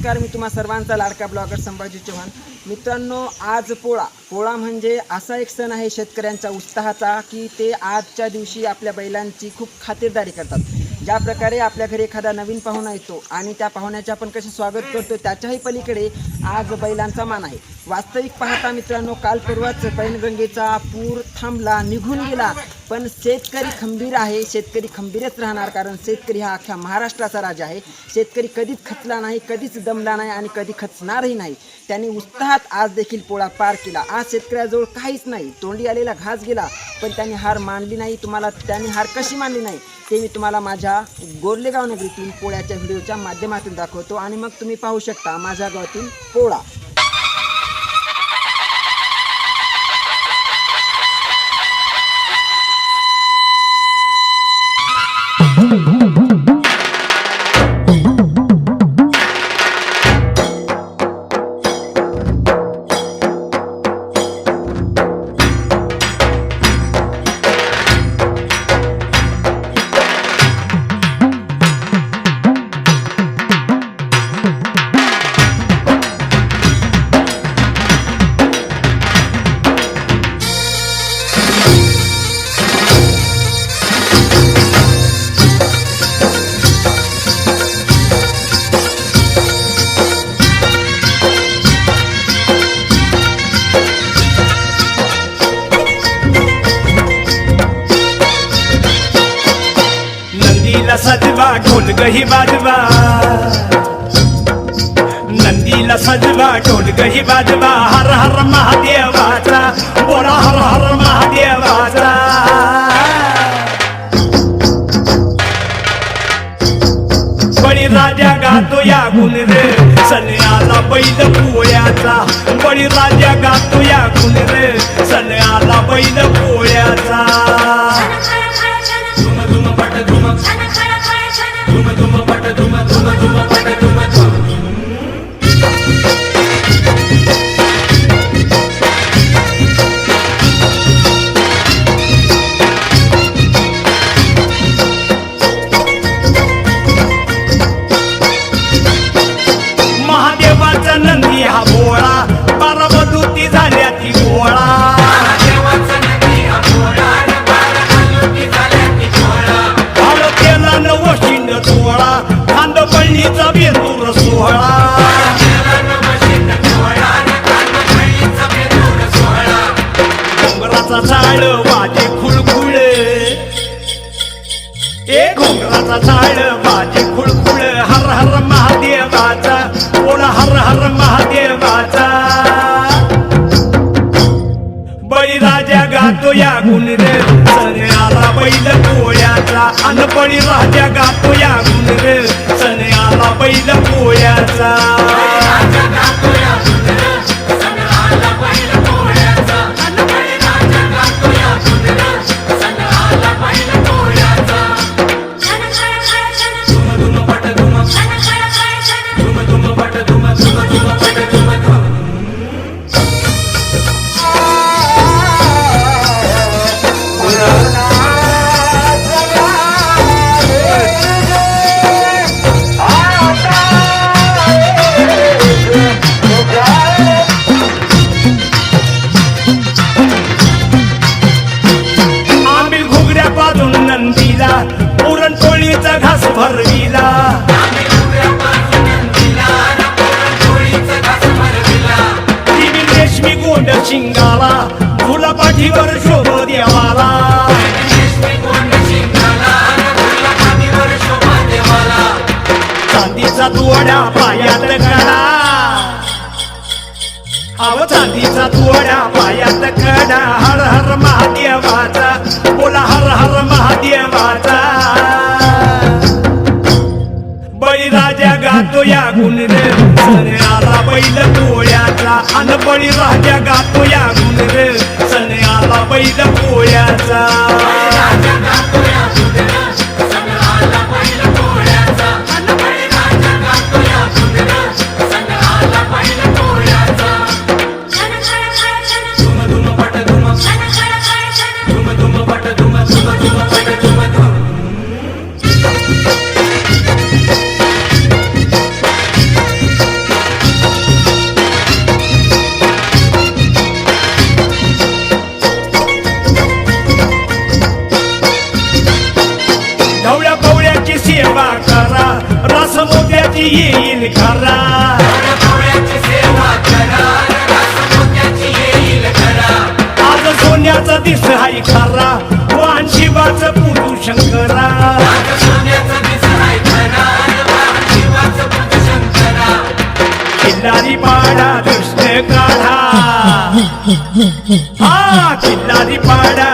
नमस्कार मी तुम्हा सर्वांचा लाडका ब्लॉगर संभाजी चव्हाण. मित्रांनो आज पोळा. पोळा म्हणजे असा एक सण आहे शेतकऱ्यांचा उत्साहाचा की ते आजच्या दिवशी आपल्या बैलांची खूप खातिरदारी करतात. ज्या प्रकारे आपल्या घरी एखादा नवीन पाहुणा येतो आणि त्या पाहुण्याचे आपण कसे स्वागत करतो त्याच्याही पलीकडे आज बैलांचा मान आहे. वास्तविक पाहता मित्रांनो काल परवाच पैनगंगेचा पूर थांबला निघून गेला. पण शेतकरी खंबीर आहे शेतकरी खंबीरच राहणार कारण शेतकरी हा अख्ख्या महाराष्ट्राचा राजा आहे. शेतकरी कधीच खचला नाही कधीच दमला नाही आणि कधी खचणारही नाही. त्यांनी उत्साहात आज देखील पोळा पार केला. आज शेतकऱ्याजवळ काहीच नाही. तोंडी आलेला घास गेला पण त्यांनी हार मानली नाही. तुम्हाला त्यांनी हार कशी मानली नाही ते मी तुम्हाला माझ्या गोरलेगाव नगरीतील पोळ्याच्या व्हिडिओच्या माध्यमातून दाखवतो. आणि मग तुम्ही पाहू शकता माझ्या गावातील पोळा. नंदीला सजवा ढोलगही वाजवा. नंदीला सजवा ढोलगही वाजवा. हर हर महादेवाचा बोला हर हर महादेवाचा. बळी राजा गातो या गुण रे सन्याला बैल पोळ्याचा. बळी राजा गातो या गुण रे सन्याला बैल पोळ्याचा. ధుమ ధుమ పట ధుమ ధుమ ధుమ పట ధుమ ధుమ ధుమ झाड माझे खुळखुळ ए घोंगराचा झाड वाजे खुळखुळ हर हर महादेवाचा कोण हर हर महादेव या गुणरे रे आला बैल पोळ्याचा अनपणी राजा गातो या गुण रे आला बैल पोळ्याचा कोंड गोंड शिंगाला फुला पाठीवर शोभ देवाला. चांदीचा तुवड्या पायात कडा अव चांदीचा तुवड्या पायात कडा हर हर महादेवाचा बोला हर हर महादेवाचा. अन बळीराजा गातो या गुण रे सण आला बैल पोळ्याचा सोन्याचा दिस हाय खरा वाण शिवाच पुरू शंकरा. किल्लारी पाडा दृष्ट काढा. हा किल्लारी पाडा